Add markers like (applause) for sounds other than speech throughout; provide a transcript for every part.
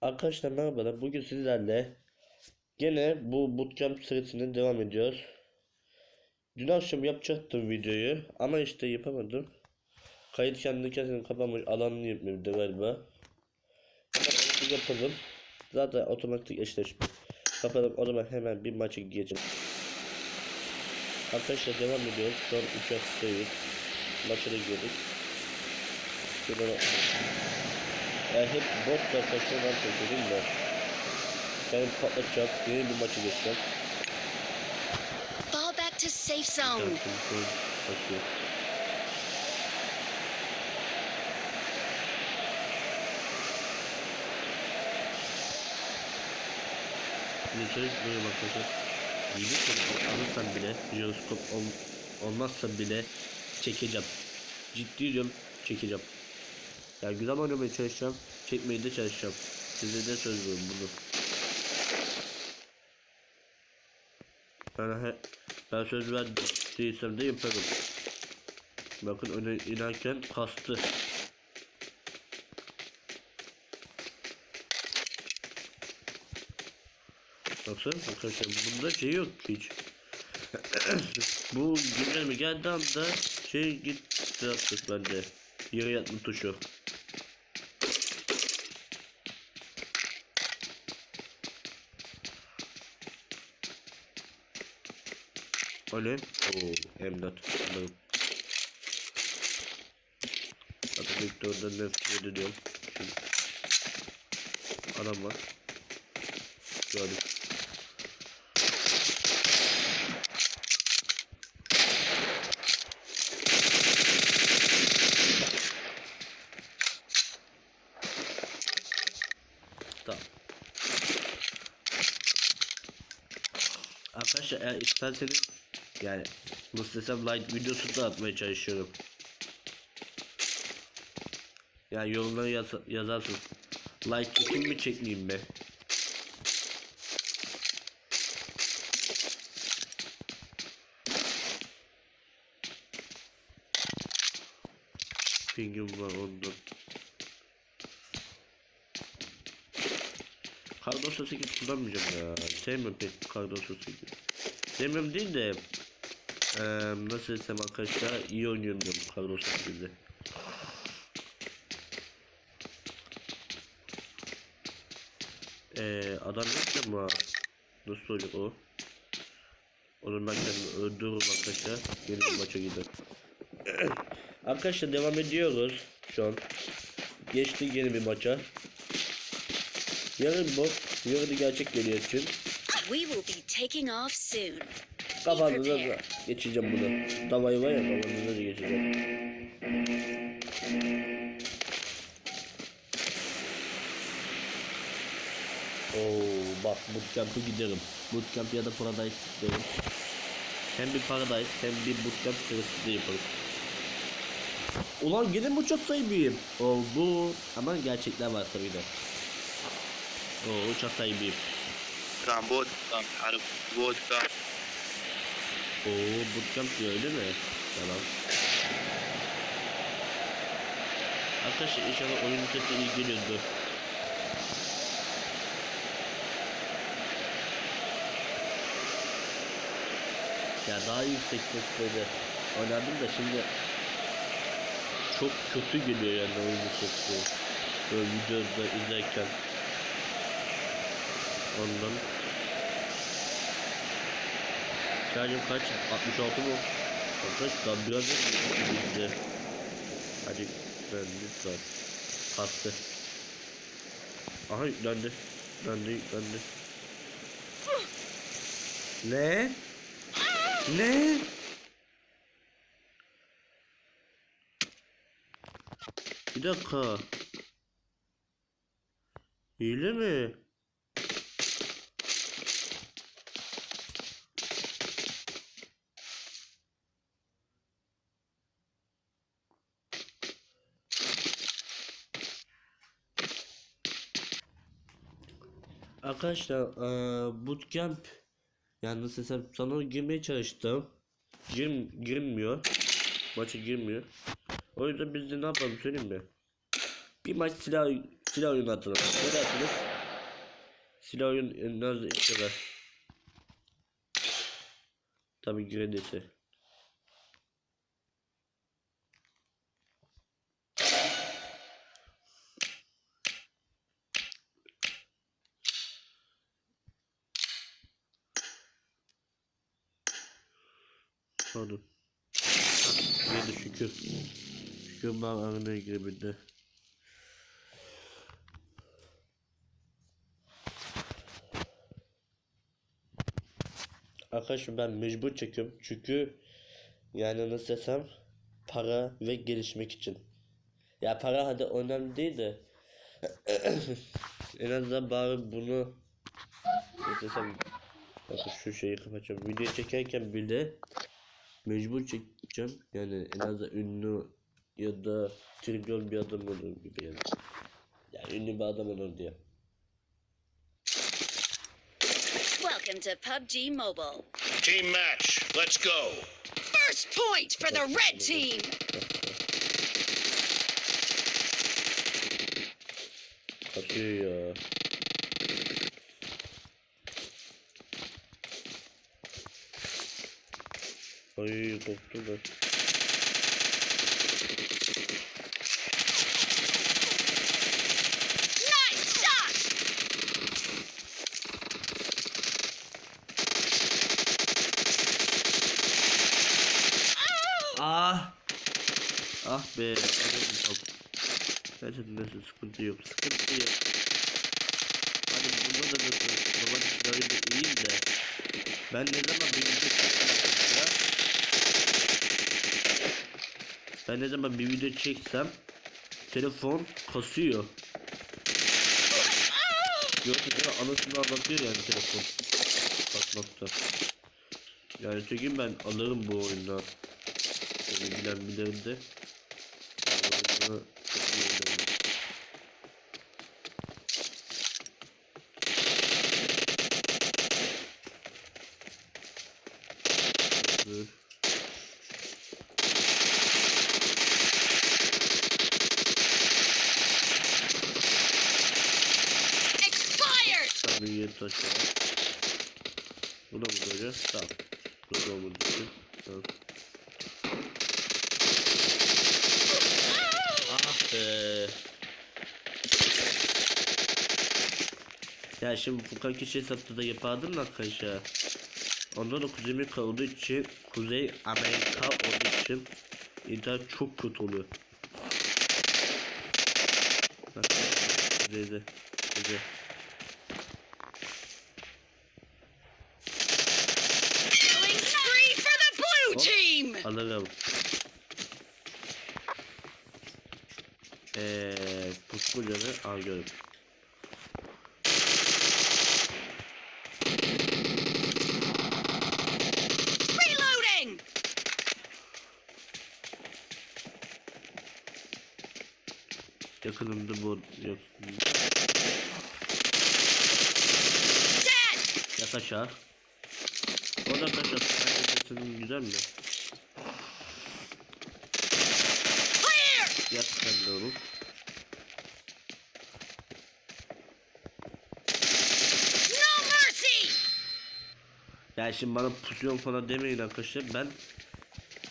Arkadaşlar merhabalar. Bugün sizlerle gene bu bootcamp serisine devam ediyoruz. Dün akşam yapacaktım videoyu ama işte yapamadım. Kayıt kendi kendine kapanmış alanını yapmadı galiba. Ama onu yapalım. Zaten otomatik eşleşme. Kapatalım o zaman hemen bir maça geçelim. Arkadaşlar devam ediyoruz. Son 3 haftayız. Maça da girdik. Şuradan ya hep bot arkadaşlar ben taşıyorum da. Kendim patlatacağım. Yeni bir maçı geçeceğim. Fall back to safe zone. Taşıyor. Size söz böyle arkadaşlar. Yeni telefon alırsam bile, jiroskop ol, olmazsa bile çekeceğim. Ciddi diyorum çekeceğim. Yani güzel oynamaya çalışacağım. Çekmeye de çalışacağım. Size de söz veriyorum bunu. Ben, ben söz verdiysem de yaparım. Bakın öne inerken kastı. Baksana arkadaşlar bunda şey yok hiç. (coughs) Bu güncelleme geldiği anda şey gitti artık bende. Yere yatma tuşu. Ne? Oo, M4. Anladım. Zaten Victor'dan nefret ediyorum. Şimdi. Adam var. Gördüm. Tamam. Arkadaşlar eğer isterseniz yani nasıl desem light videosu da atmaya çalışıyorum. Yani yorumlara yaz yazarsınız. Like çekeyim mi çekmeyeyim mi? Pingim var ondan. Cardos 8 kullanmayacağım ya. Sevmiyorum pek Cardos 8. Sevmiyorum değil de eee nasıl desem arkadaşlar iyi oynuyorum Cardos 8'de. Eee adam yok mı? Nasıl olacak o? Onu ben kendimi öldürürüm arkadaşlar. Yeni bir maça gider. (coughs) arkadaşlar devam ediyoruz şu an. Geçti yeni bir maça. Yarın bu. Yarın gerçek geliyor için. We will be taking off soon. Kafanıza da geçeceğim bunu. Davayı var ya kafanıza da geçeceğim. Oo bak bootcamp'e giderim. Bootcamp ya da paradise derim. Hem bir paradise hem bir bootcamp serisi de yaparım. Ulan gene bu çok sahibiyim. Oldu. Ama gerçekler var tabii de. Oo uçak sahibiyim. Tamam, bot, tamam, arı, bot, tamam. Oo bootcamp diyor öyle mi? Tamam. Arkadaşlar inşallah oyun sesi iyi geliyordu. Ya daha yüksek sesleri oynardım da şimdi çok kötü geliyor yani oyun sesi. Böyle videoda izlerken. Ondan Şarjım kaç? 66 mı? Arkadaş daha biraz bitti. Hadi ben lütfen. Kastı. Aha yüklendi. Yüklendi yüklendi. Ne? Ne? Bir dakika. Hile mi? Arkadaşlar eee bootcamp yani nasıl desem sana girmeye çalıştım. Gir, girmiyor. Maça girmiyor. O yüzden biz de ne yapalım söyleyeyim mi? Bir maç silah silah oyunu atalım. Ne dersiniz? Silah oyun e, nerede istiyorlar? Tabii Gredes'i. Pardon. Yedi şükür. Şükür bana arına girebildi. Arkadaşlar ben mecbur çekiyorum çünkü yani nasıl desem para ve gelişmek için. Ya para hadi önemli değil de (clears throat) en azından bari bunu nasıl desem bakın şu şeyi kapatacağım. Video çekerken bile mecbur çekeceğim. Yani en azından ünlü ya da trilyon bir adam olur gibi yani. Yani ünlü bir adam olur diye. Welcome to PUBG Mobile. Team match. Let's go. First point for the red team. Kasıyor ya. Ay. Nice shot. Ah! Ah be. Çok. Neyse sıkıntı yok. Sıkıntı yok. Hadi bunda da nasıl? Baba silahı da iyiyim de. Ben ne zaman bir video çeksem ya? Ben ne zaman bir video çeksem telefon kasıyor. Yoksa ya anasını anlatıyor yani telefon kasmakta. Yani çekin ben alırım bu oyundan. Bilen bilen de. Bu oyunu çok iyi oynarım. Dur. Expired. Tabii yeni taş var. Bu da mı böyle? Tamam. Bu da olmadı işte. Tamam. Ah be. Ya şimdi Furkan kişi hesapta da yapardım da arkadaşlar. Onda da Kuzey Amerika olduğu için Kuzey Amerika olduğu için internet çok kötü oluyor. Bak, Kuzey'de. Kuzey. Killing spree for the blue Hop. team. Alırım. Eee puslu göre al görüm. Reloading. Yakınımda bu yok. Yak aşağı. O da kaç at. Senin güzel mi? Clear. Yak sen de onu. No mercy. Ya şimdi bana pusyon falan demeyin arkadaşlar. Ben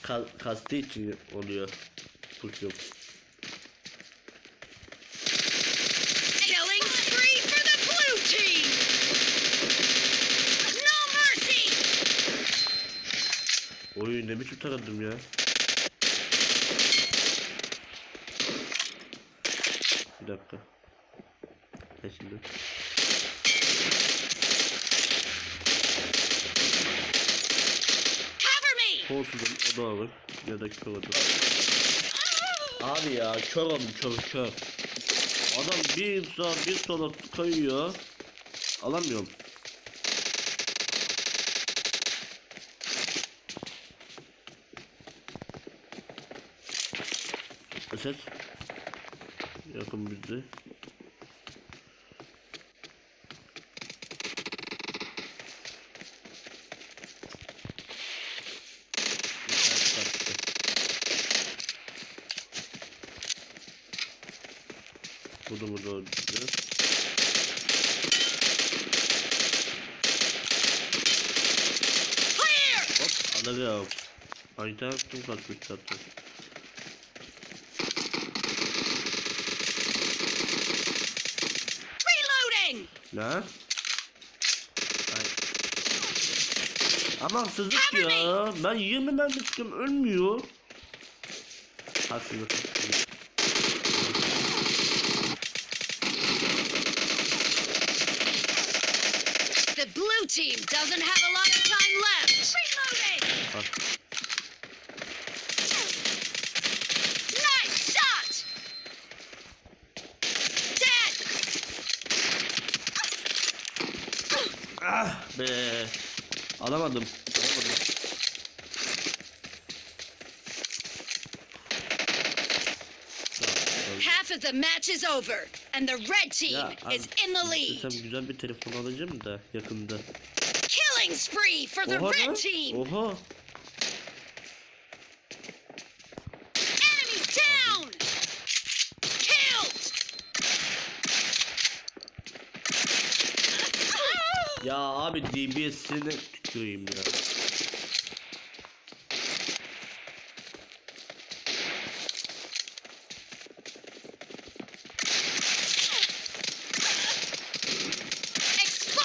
ka kastı için oluyor. Pusyon. Killing spree for the blue team. No mercy. Oy ne biçim taradım ya. Bir dakika. Ne şimdi? Kolsuzum o da olur. Ya da kör olur. Abi ya kör oldum kör kör. Adam bir sağa bir sola kayıyor. Alamıyorum. Ses. Yakın bizde. İnternet öldürdü. Clear! Hop alırım. Ayda tüm kaçmış zaten. Reloading! Ne? Ama haksızlık ya. Ben 20 mermi sıkıyorum ölmüyor. Haksızlık. The blue team doesn't have a lot of time left. Reloading! Bak. Nice shot! Dead! Ah be. Alamadım. Alamadım. Half of the match is over, and the red team Ya, is abi, in the lead. Sen güzel bir telefon alacağım da yakında. Killing spree for the Oha red lan. team. Oha. Enemy down! Killed! Ya abi DBS'ine tüküreyim ya.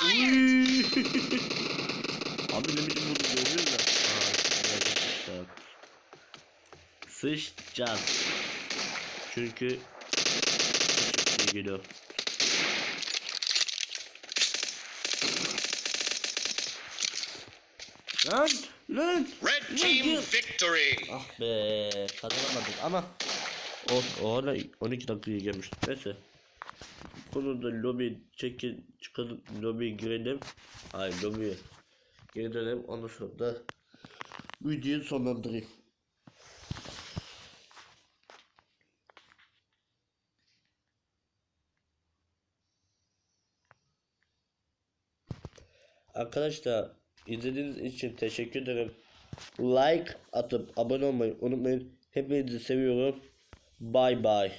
Expired! Abi ne biçim vurdu görüyor musun? Aa, şimdi sıçacağız. Sıçacağız. Çünkü geliyor. Lan lan Red team victory. Ah be kazanamadık ama o o hala 12 dakikaya gelmiş. Neyse. Bunu da lobi çekin çıkalım lobi girelim. Hayır lobiye geri dönelim ondan sonra da videoyu sonlandırayım. Arkadaşlar izlediğiniz için teşekkür ederim. Like atıp abone olmayı unutmayın. Hepinizi seviyorum. Bye bye.